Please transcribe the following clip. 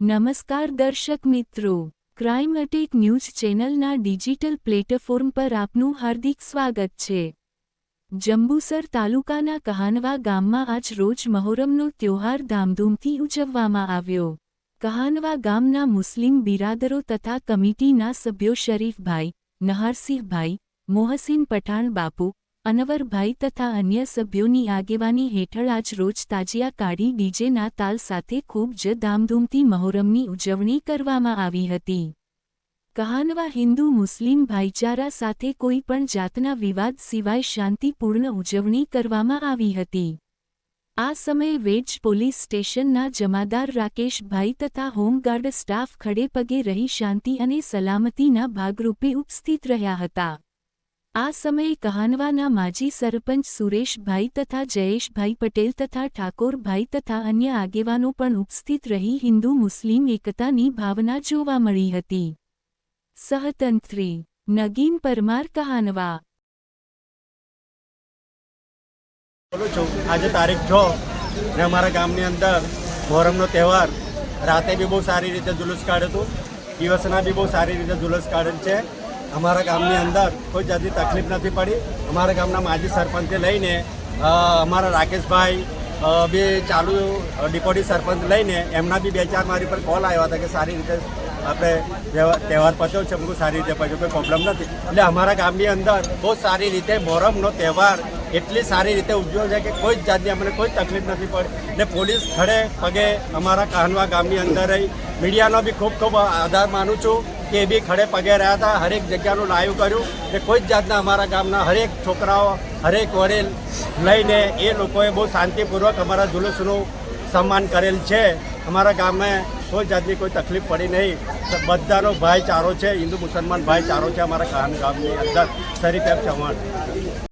નમસ્કાર દર્શક મિત્રો. ક્રાઇમ અટેક ન્યૂઝ ચેનલના ડિજિટલ પ્લેટફોર્મ પર આપનું હાર્દિક સ્વાગત છે. જંબુસર તાલુકાના કહાનવા ગામમાં આજ રોજ મહોરમનો ત્યોહાર ધામધૂમથી ઉજવવામાં આવ્યો. કહાનવા ગામના મુસ્લિમ બિરાદરો તથા કમિટીના સભ્યો શરીફભાઈ, નહારસિંહભાઈ, મોહસિન પઠાણ બાપુ અનવરભાઈ તથા અન્ય સભ્યોની આગેવાની હેઠળ આજ રોજ તાજિયા કાઢી ડીજેના તાલ સાથે ખૂબ જ ધામધૂમથી મહોરમની ઉજવણી કરવામાં આવી હતી. કહાનવા હિન્દુ મુસ્લિમ ભાઈચારા સાથે કોઈ પણ જાતના વિવાદ સિવાય શાંતિપૂર્ણ ઉજવણી કરવામાં આવી હતી. આ સમયે વેજ પોલીસ સ્ટેશનના જમાદાર રાકેશભાઈ તથા હોમગાર્ડ સ્ટાફ ખડેપગે રહી શાંતિ અને સલામતીના ભાગરૂપે ઉપસ્થિત રહ્યા હતા. આ સમયે કહાનવાના માજી સરપંચ સુરેશભાઈ તથા જયેશભાઈ પટેલ તથા ઠાકોરભાઈ તથા અન્ય આગેવાનો પણ ઉપસ્થિત રહી હિન્દુ મુસ્લિમ એકતાની ભાવના જોવા મળી હતી. સહતંત્રી. નગીન પરમાર કહાનવા. આજે તારીખ છ ને અમારા ગામની અંદર મોહરમનો તહેવાર. રાતે બી બહુ સારી રીતે જુલુસ કાઢ્યો હતો. દિવસના બી બહુ સારી રીતે જુલુસ કાઢેલ છે. અમારા ગામની અંદર કોઈ જાતની તકલીફ નથી પડી. અમારા ગામના માજી સરપંચથી લઈને અમારા રાકેશભાઈ બે ચાલુ ડિપોટી સરપંચ લઈને એમના બી બે ચાર મારી પર કોલ આવ્યા હતા કે સારી રીતે આપણે તહેવાર- પત્યો છે, અમુક સારી રીતે પત્યો, કોઈ પ્રોબ્લેમ નથી. એટલે અમારા ગામની અંદર બહુ સારી રીતે મોહરમનો તહેવાર એટલી સારી રીતે ઉજવ્યો છે કે કોઈ જ જાતની અમને કોઈ તકલીફ નથી પડી. ને પોલીસ ખડે પગે અમારા કાહનવા ગામની અંદર રહી. મીડિયાનો બી ખૂબ ખૂબ આધાર માનું છું. એ બી ખડે પગે રહ્યા હતા, હરેક જગ્યાનું લાઈવ કર્યું. કે કોઈ જ જાતના અમારા ગામના હરેક છોકરાઓ, હરેક વડીલ લઈને એ લોકોએ બહુ શાંતિપૂર્વક અમારા જુલુસનું સન્માન કરેલ છે. અમારા ગામે કોઈ જાતની કોઈ તકલીફ પડી નહીં. બધાનો ભાઈચારો છે, હિન્દુ મુસલમાન ભાઈચારો છે અમારા ગામ ગામની અંદર. શરીફ ચૌહાણ.